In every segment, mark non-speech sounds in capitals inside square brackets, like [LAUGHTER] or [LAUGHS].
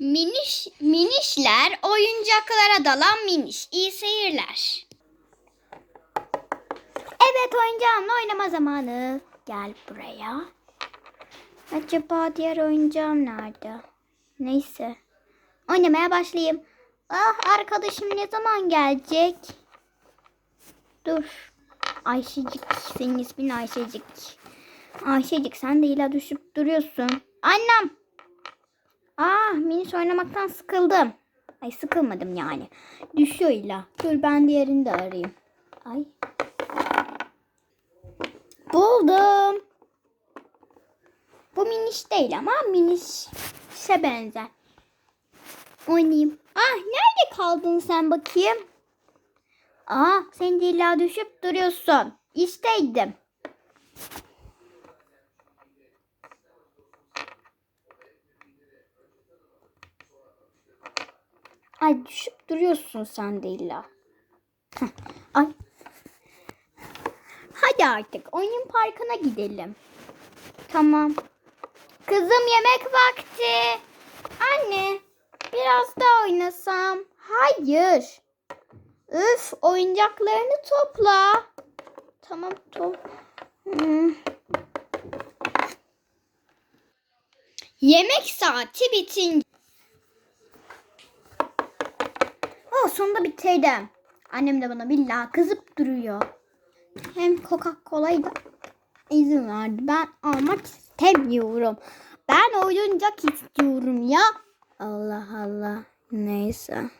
Miniş, minişler oyuncaklara dalan miniş. İyi seyirler. Evet oyuncağımla oynama zamanı. Gel buraya. Acaba diğer oyuncağım nerede? Neyse. Oynamaya başlayayım. Ah arkadaşım ne zaman gelecek? Dur. Ayşecik. Senin ismin Ayşecik. Ayşecik sen de ila düşüp duruyorsun. Annem. Ah minis oynamaktan sıkıldım. Ay sıkılmadım yani. Düşüyor ila. Dur ben diğerini de arayayım. Ay. Buldum. Bu miniş değil ama minişe benzer. Oynayayım. Ah nerede kaldın sen bakayım? Aa sen de illa düşüp duruyorsun. İşteydim. Ay düşüp duruyorsun sen de illa. Ay. Hadi artık oyun parkına gidelim. Tamam. Kızım yemek vakti. Anne biraz daha oynasam. Hayır. Üf oyuncaklarını topla. Tamam top. Hmm. Yemek saati bitince. Sonunda bitirdim. Annem de bana billahi kızıp duruyor. Hem Coca-Cola'yı da izin verdi. Ben almak istemiyorum. Ben oyuncak istiyorum ya. Allah Allah. Neyse.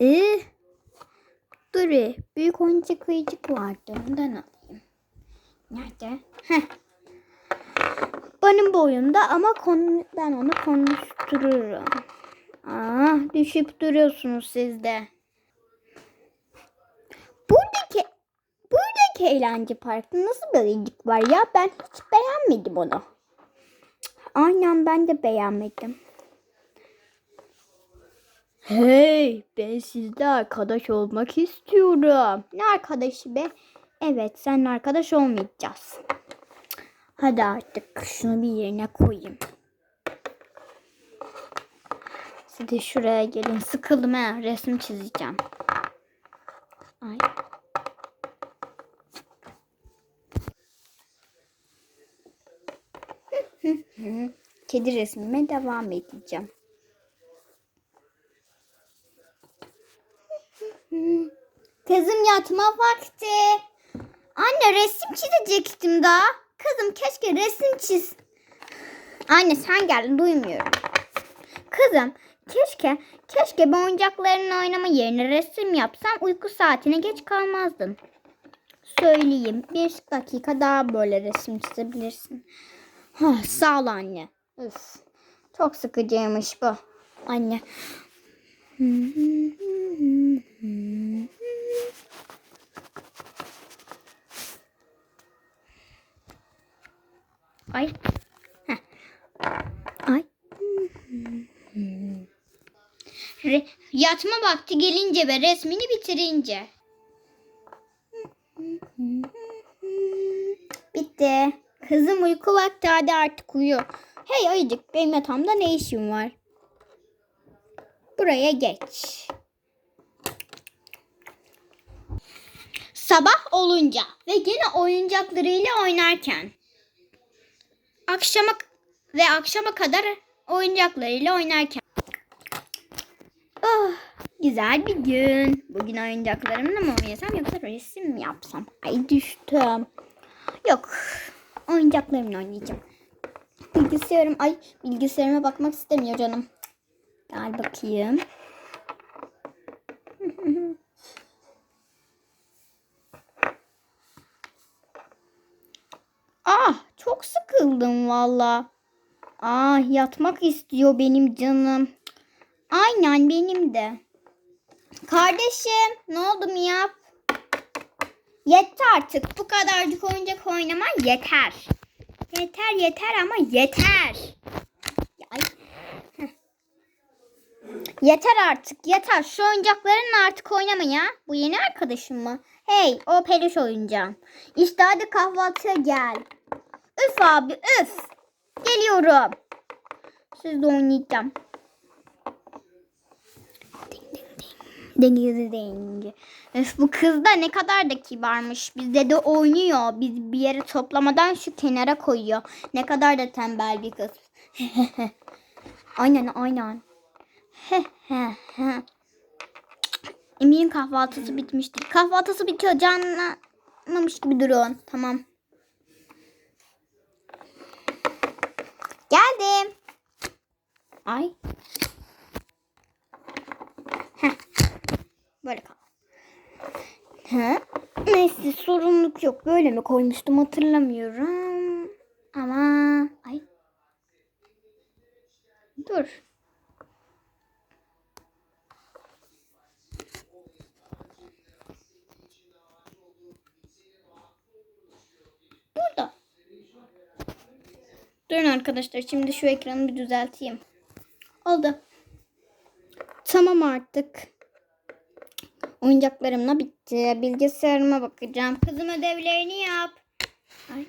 Ee, dur bir. Büyük oyuncak ayıcık vardı. Ondan alayım. Nerede? Heh. Benim boyumda ama konu, ben onu konuştururum. Aa, düşüp duruyorsunuz siz de. Buradaki buradaki eğlence parkta nasıl bir ayıcık var ya? Ben hiç beğenmedim onu. Aynen ben de beğenmedim. Hey, ben sizle arkadaş olmak istiyorum. Ne arkadaşı be? Evet, seninle arkadaş olmayacağız. Hadi artık şunu bir yerine koyayım. De şuraya gelin. Sıkıldım ha. Resim çizeceğim. Ay. [LAUGHS] Kedi resmime devam edeceğim. [LAUGHS] Kızım yatma vakti. Anne resim çizecektim daha. Kızım keşke resim çiz. Anne sen geldin duymuyorum. Kızım keşke keşke bu oyuncaklarınla oynama yerine resim yapsam uyku saatine geç kalmazdın. Söyleyeyim bir dakika daha böyle resim çizebilirsin. Hah, sağ ol anne. Üf, çok sıkıcıymış bu. Anne. Ay. Heh. Ay. Re- yatma vakti gelince ve resmini bitirince. Bitti. Kızım uyku vakti hadi artık uyu. Hey ayıcık benim yatağımda ne işin var? Buraya geç. Sabah olunca ve gene oyuncaklarıyla oynarken. Akşama ve akşama kadar oyuncaklarıyla oynarken. Oh, güzel bir gün. Bugün oyuncaklarımla mı oynasam yoksa resim mi yapsam? Ay düştüm. Yok. Oyuncaklarımla oynayacağım. Bilgisayarım. Ay bilgisayarıma bakmak istemiyor canım. Gel bakayım. [LAUGHS] ah çok sıkıldım valla. Ah yatmak istiyor benim canım. Aynen benim de. Kardeşim ne oldu mu yap? Yeter artık. Bu kadarcık oyuncak oynaman yeter. Yeter yeter ama yeter. Yeter artık yeter. Şu oyuncaklarınla artık oynama ya. Bu yeni arkadaşım mı? Hey o peluş oyuncağım. İşte hadi kahvaltıya gel. Üf abi üf. Geliyorum. oynamıyorum. Siz de oynayacağım. Ding ding. Öf, bu kız da ne kadar da kibarmış. Bizde de oynuyor. Biz bir yere toplamadan şu kenara koyuyor. Ne kadar da tembel bir kız. [LAUGHS] aynen aynen. [LAUGHS] Emir'in kahvaltısı bitmiştir. Kahvaltısı bitiyor. Canlanmamış gibi durun. Tamam. Geldim. Ay. Böyle kal. He? Neyse sorunluk yok. Böyle mi koymuştum hatırlamıyorum. Ama ay. Dur. Burada. Durun arkadaşlar. Şimdi şu ekranı bir düzelteyim. Oldu. Tamam artık. Oyuncaklarımla bitti. Bilgisayarıma bakacağım. Kızım ödevlerini yap. Ay.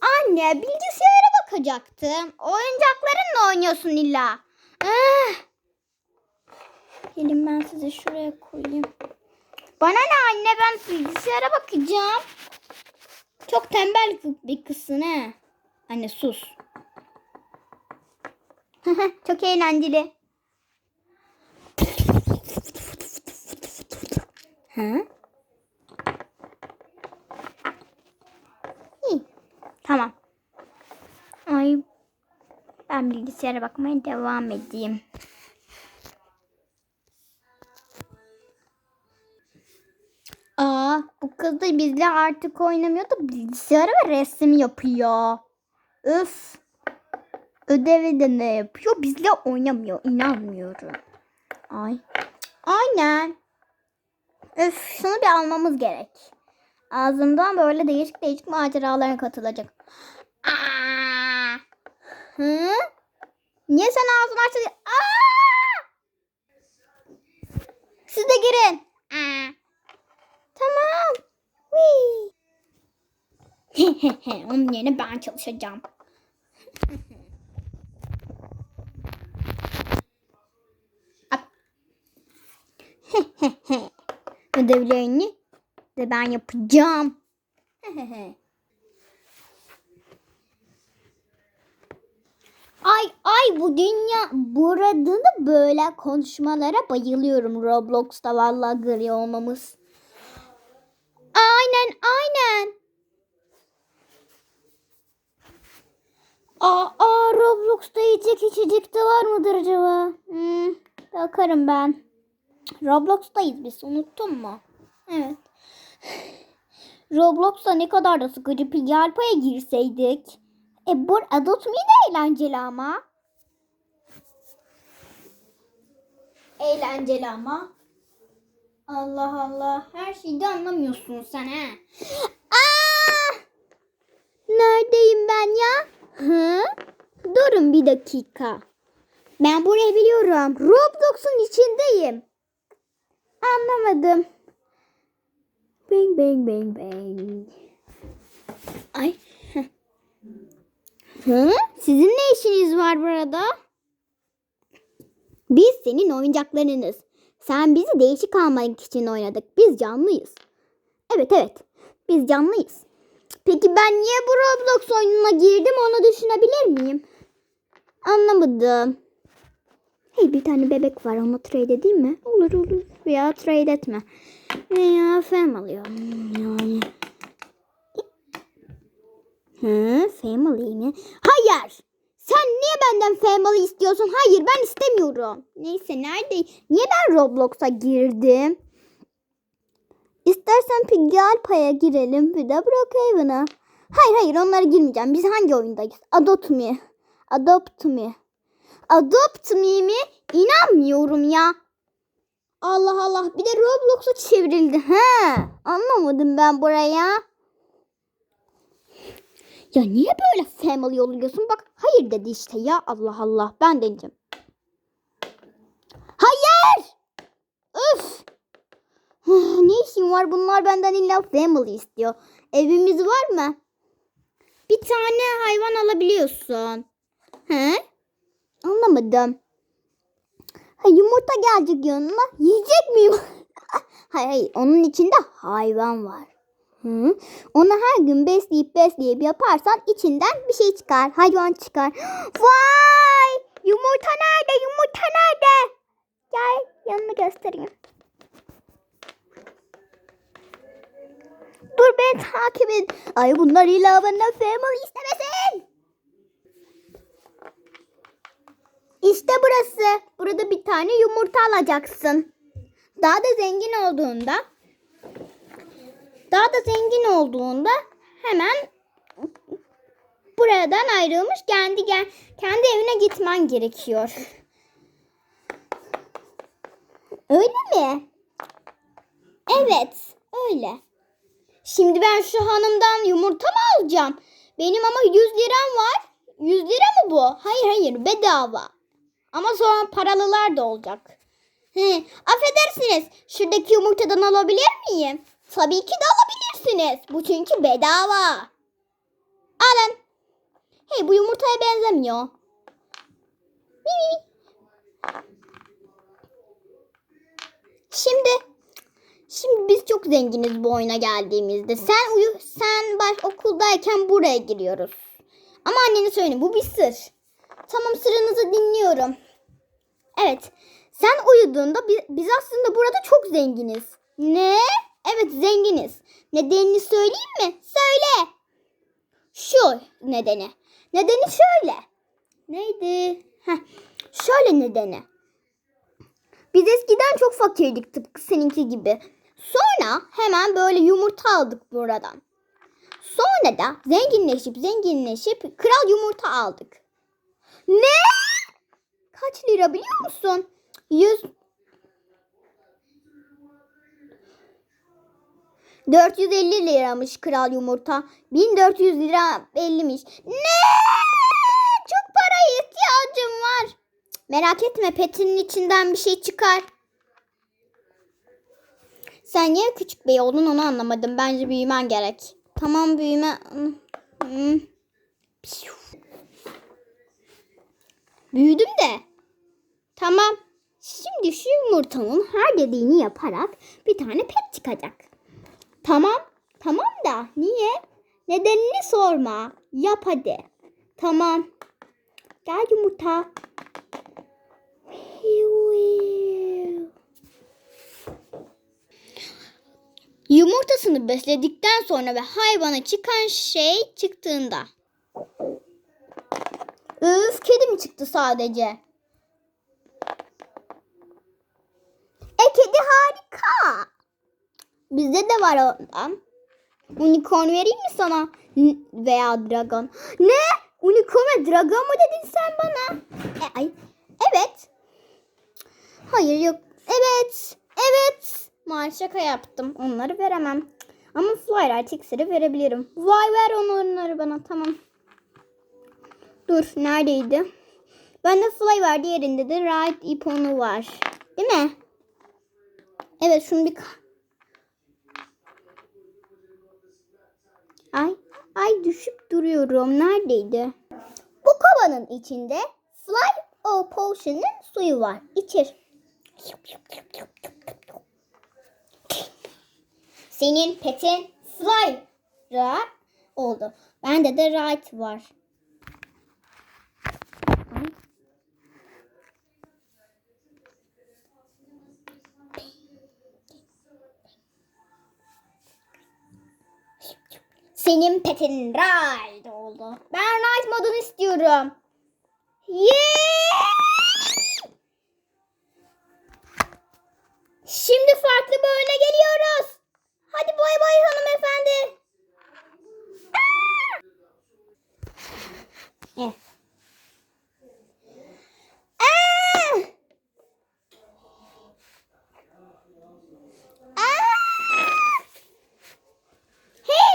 Anne bilgisayara bakacaktım. Oyuncaklarınla oynuyorsun illa. Ah. Gelin ben size şuraya koyayım. Bana ne anne ben bilgisayara bakacağım. Çok tembel bir kızsın he. Anne sus. [LAUGHS] Çok eğlenceli. Hı? İyi. Tamam. Ay. Ben bilgisayara bakmaya devam edeyim. Aa, bu kız da bizle artık oynamıyor da bilgisayara ve resim yapıyor. Üf. Ödevi de ne yapıyor? Bizle oynamıyor. İnanmıyorum. Ay. Aynen. Öf şunu bir almamız gerek. Ağzından böyle değişik değişik maceralara katılacak. Hı? Niye sen ağzını açtın? Siz de girin. Aa! Tamam. [LAUGHS] Onun yerine ben çalışacağım. At. [LAUGHS] Ödevlerini de ben yapacağım. [LAUGHS] ay ay bu dünya burada da böyle konuşmalara bayılıyorum Roblox'ta vallahi gri olmamız. Aynen aynen. Aa, aa Roblox'ta yiyecek içecek de var mıdır acaba? Hmm, bakarım ben. Roblox'tayız biz unuttun mu? Evet. Roblox'ta ne kadar da sıkıcı bir yelpaya girseydik. E bu Adult Me de eğlenceli ama. Eğlenceli ama. Allah Allah. Her şeyi de anlamıyorsun sen he. Aa! Neredeyim ben ya? Hı? Durun bir dakika. Ben burayı biliyorum. Roblox'un içindeyim. Anlamadım. Bang bang bang bang. Ay. Hı? Sizin ne işiniz var burada? Biz senin oyuncaklarınız. Sen bizi değişik almak için oynadık. Biz canlıyız. Evet evet. Biz canlıyız. Peki ben niye bu Roblox oyununa girdim onu düşünebilir miyim? Anlamadım. Hey bir tane bebek var onu trade edeyim mi? Olur olur. Veya trade etme. Veya family. Yani. Hı, family mi? Hayır. Sen niye benden family istiyorsun? Hayır ben istemiyorum. Neyse nerede? Niye ben Roblox'a girdim? İstersen Piggy Alpa'ya girelim bir de Brookhaven'a. Hayır hayır onlara girmeyeceğim. Biz hangi oyundayız? Adopt Me. Adopt Me. Adopt Me mi? İnanmıyorum ya. Allah Allah bir de Roblox'a çevrildi. He, anlamadım ben buraya. Ya niye böyle family oluyorsun? Bak hayır dedi işte ya Allah Allah. Ben deneyeceğim. Hayır! Öf! ne işin var? Bunlar benden illa family istiyor. Evimiz var mı? Bir tane hayvan alabiliyorsun. Hı? Anlamadım. Ha, yumurta gelecek yanına. Yiyecek miyim? [LAUGHS] hayır hayır. Onun içinde hayvan var. Hı? Onu her gün besleyip besleyip yaparsan içinden bir şey çıkar. Hayvan çıkar. [GASPS] Vay! Yumurta nerede? Yumurta nerede? Gel yanını göstereyim. Dur beni takip et. Ay bunlar illa bana family istemesin. İşte burası. Burada bir tane yumurta alacaksın. Daha da zengin olduğunda daha da zengin olduğunda hemen buradan ayrılmış kendi kendi evine gitmen gerekiyor. Öyle mi? Evet, öyle. Şimdi ben şu hanımdan yumurta mı alacağım? Benim ama 100 liram var. 100 lira mı bu? Hayır hayır bedava. Ama sonra paralılar da olacak. He, affedersiniz. Şuradaki yumurtadan alabilir miyim? Tabii ki de alabilirsiniz. Bu çünkü bedava. Alın. Hey bu yumurtaya benzemiyor. Mi, mi, mi. Şimdi Şimdi biz çok zenginiz bu oyuna geldiğimizde. Sen uyu, sen baş okuldayken buraya giriyoruz. Ama annene söyle bu bir sır. Tamam sırrınızı dinliyorum. Evet. Sen uyuduğunda biz, biz aslında burada çok zenginiz. Ne? Evet zenginiz. Nedenini söyleyeyim mi? Söyle. Şu nedeni. Nedeni şöyle. Neydi? Heh, şöyle nedeni. Biz eskiden çok fakirdik tıpkı seninki gibi. Sonra hemen böyle yumurta aldık buradan. Sonra da zenginleşip zenginleşip kral yumurta aldık. Ne? Kaç lira biliyor musun? Yüz... 450 liramış kral yumurta. 1400 lira bellimiş. Ne? Çok paraya ihtiyacım var. Merak etme petinin içinden bir şey çıkar. Sen niye küçük bey oldun onu anlamadım. Bence büyümen gerek. Tamam büyüme. Hmm. Büyüdüm de. Tamam. Şimdi şu yumurtanın her dediğini yaparak bir tane pet çıkacak. Tamam. Tamam da niye? Nedenini sorma. Yap hadi. Tamam. Gel yumurta. Yumurtasını besledikten sonra ve hayvana çıkan şey çıktığında. Üf kedi mi çıktı sadece? E kedi harika. Bizde de var ondan. Unicorn vereyim mi sana? Veya dragon. Ne? Unicorn ve dragon mu dedin sen bana? E, ay. Evet. Hayır yok. Evet. Evet. Mal şaka yaptım. Onları veremem. Ama Flyrite iksiri verebilirim. Vay ver onları bana tamam. Dur neredeydi? Bende Fly var diğerinde de Ride iponu var. Değil mi? Evet şunu bir... Ay, ay düşüp duruyorum. Neredeydi? Bu kovanın içinde Fly O Potion'ın suyu var. İçir. Senin petin Fly'ra oldu. Bende de Ride var. Senin petin Ride oldu. Ben Ride modunu istiyorum. Yeah! Şimdi farklı bir oyuna geliyoruz. Hadi bay bay hanımefendi. Aa! Eh. Aa! Aa!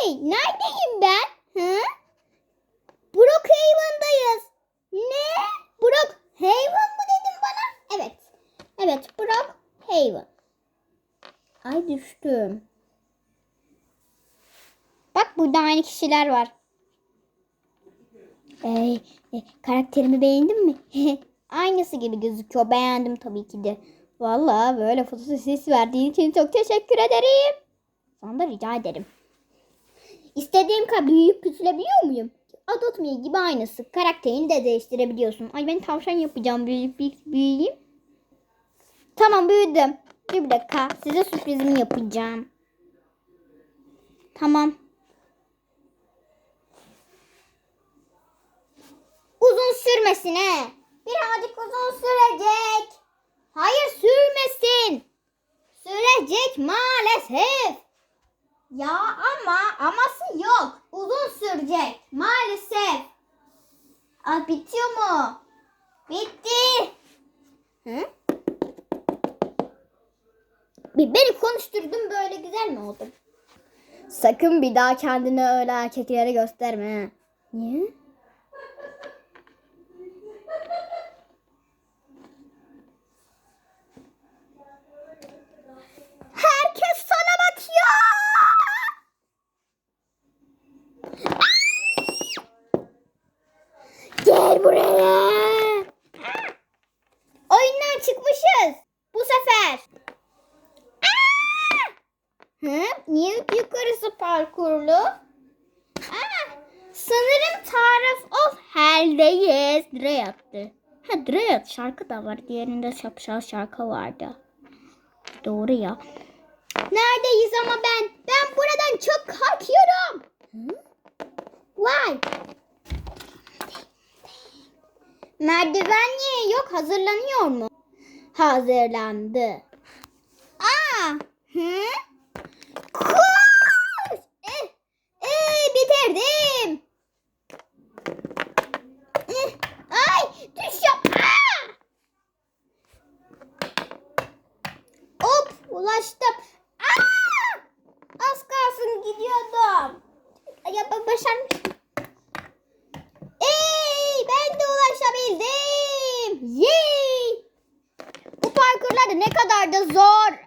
Hey, neredeyim ben? Hı? Brookhaven'dayız. Ne? Brookhaven mı dedin bana? Evet. Evet, Brookhaven. Ay düştüm. Bak burada aynı kişiler var. Ee, karakterimi beğendin mi? [LAUGHS] Aynısı gibi gözüküyor. Beğendim tabii ki de. Vallahi böyle fotosesi verdiğin için çok teşekkür ederim. Sana da rica ederim. İstediğim kadar büyüyüp küçülebiliyor muyum? Adotmi gibi aynısı. Karakterini de değiştirebiliyorsun. Ay ben tavşan yapacağım büyüyüp büyüyeyim. Tamam büyüdüm. Bir dakika. Size sürprizimi yapacağım. Tamam. Uzun sürmesin he. Birazcık uzun sürecek. Hayır sürmesin. Sürecek maalesef. Ya ama aması yok. Uzun sürecek maalesef. Aa, bitiyor mu? Bitti. Hı? Bir beni konuşturdun böyle güzel mi oldum? Sakın bir daha kendini öyle erkeklere gösterme. Niye? Herkes sana bakıyor. Gel buraya. Oyundan çıkmışız. Bu sefer. Hı? Niye yukarısı parkurlu? Aa, sanırım taraf ol haldeyiz. Dreyat'tı. Ha Dreyat şarkı da var. Diğerinde şapşal şarkı vardı. Doğru ya. Neredeyiz ama ben? Ben buradan çok korkuyorum. Hı? Vay. Merdiven niye yok? Hazırlanıyor mu? Hazırlandı. Aa, hı? Koş! Eh, eh, bitirdim. Eh, ay, düşüyorum. Aa! Hop, ulaştım. Aa! Az kalsın gidiyordum. Ya ben başarmıştım. Ey, ben de ulaşabildim. Yay! Bu parkurlar da ne kadar da zor.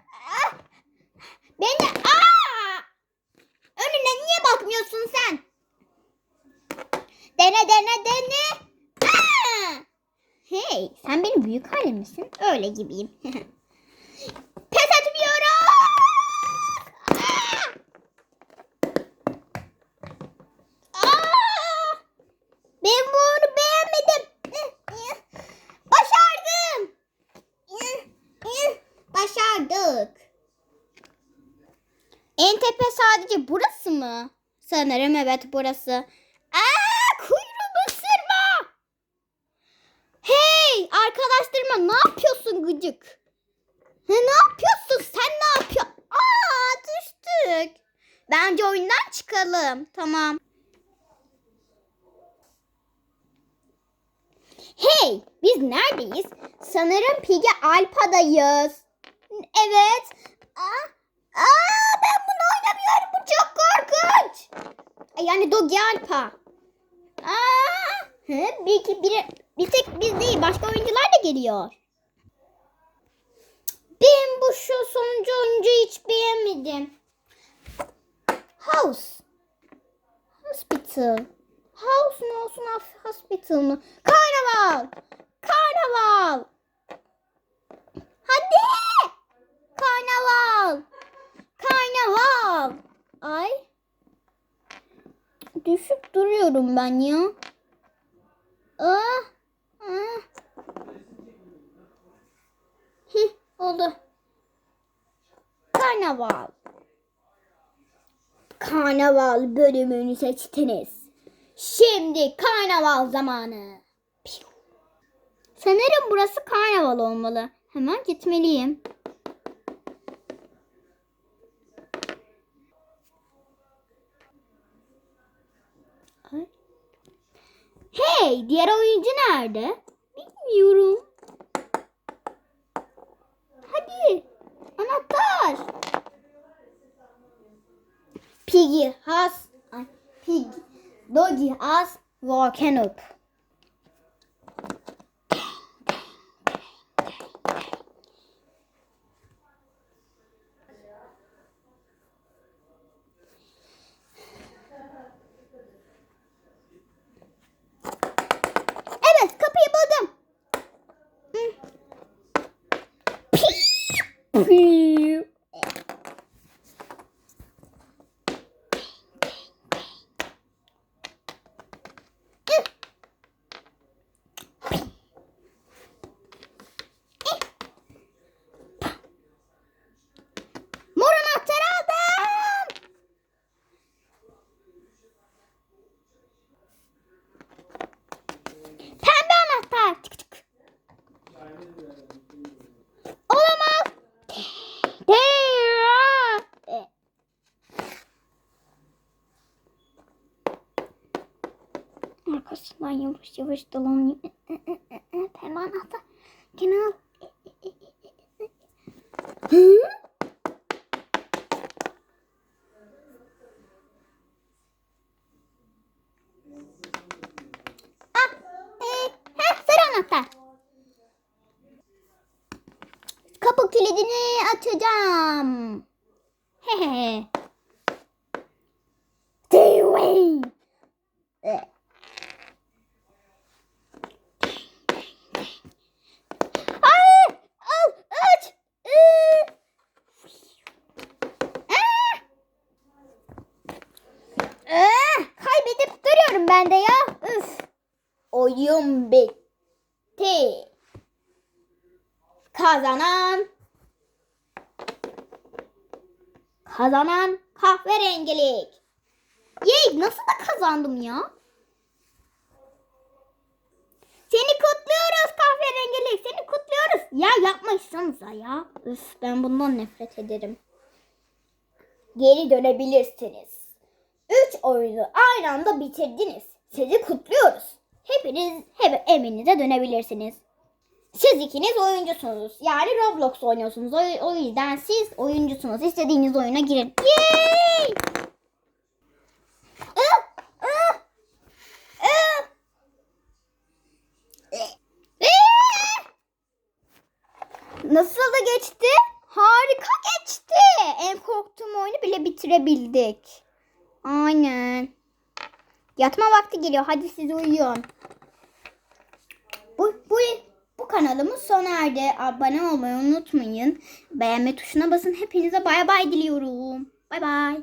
Beni aa! Önüne niye bakmıyorsun sen? Dene dene dene. Aa! Hey, sen benim büyük halim misin? Öyle gibiyim. [LAUGHS] Pes etmiyorum. Aa! Aa! Ben bunu beğenmedim. Başardım. Başardık. En tepe sadece burası mı? Sanırım evet burası. Aa, kuyruğumu ısırma. Hey arkadaşlarıma ne yapıyorsun gıcık? Ne, ne yapıyorsun sen ne yapıyorsun? Aa düştük. Bence oyundan çıkalım. Tamam. Hey, biz neredeyiz? Sanırım Pigi Alpa'dayız. Evet. Aa, aa, ben oynamıyorum. Bu çok korkunç. Yani Dogi Alpa. Aa, hı, bir, bir, bir tek biz değil, başka oyuncular da geliyor. Ben bu şu sonuncu oyuncuyu hiç beğenmedim. House. Hospital. House mu olsun hospital mı? Karnaval. Karnaval. Hadi. Karnaval. Karnaval. Ay. Düşüp duruyorum ben ya. Ah. Ah. Oldu. Karnaval. Karnaval bölümünü seçtiniz. Şimdi karnaval zamanı. Sanırım burası karnaval olmalı. Hemen gitmeliyim. Ay. Hey, diğer oyuncu nerede? Bilmiyorum. Hadi. Anahtar. Piggy has ay, Pig Doggy has woken up. Sí. Arkasından yavaş yavaş dolanayım. Pembe anahtar. Kenar. Hı? Ah, e, heh, sarı anahtar. Kapı kilidini açacağım. Hehe. T-Way. E. Ay, al, aç. Ee. Ah. Ah, kaybedip duruyorum ben de ya. Üf. Oyun bitti. Kazanan kazanan kahverengilik. Yey nasıl da kazandım ya? Seni kutluyoruz kahverengilik. Seni kutluyoruz. Ya yapmışsınıza ya. Üf ben bundan nefret ederim. Geri dönebilirsiniz. Üç oyunu aynı anda bitirdiniz. Sizi kutluyoruz. Hepiniz hep evinize dönebilirsiniz. Siz ikiniz oyuncusunuz. Yani Roblox oynuyorsunuz. O, o yüzden siz oyuncusunuz. İstediğiniz oyuna girin. Yay! Ah! Nasıl da geçti? Harika geçti. En korktuğum oyunu bile bitirebildik. Aynen. Yatma vakti geliyor. Hadi siz uyuyun. Bu, bu, bu kanalımız sona erdi. Abone olmayı unutmayın. Beğenme tuşuna basın. Hepinize bay bay diliyorum. Bay bay.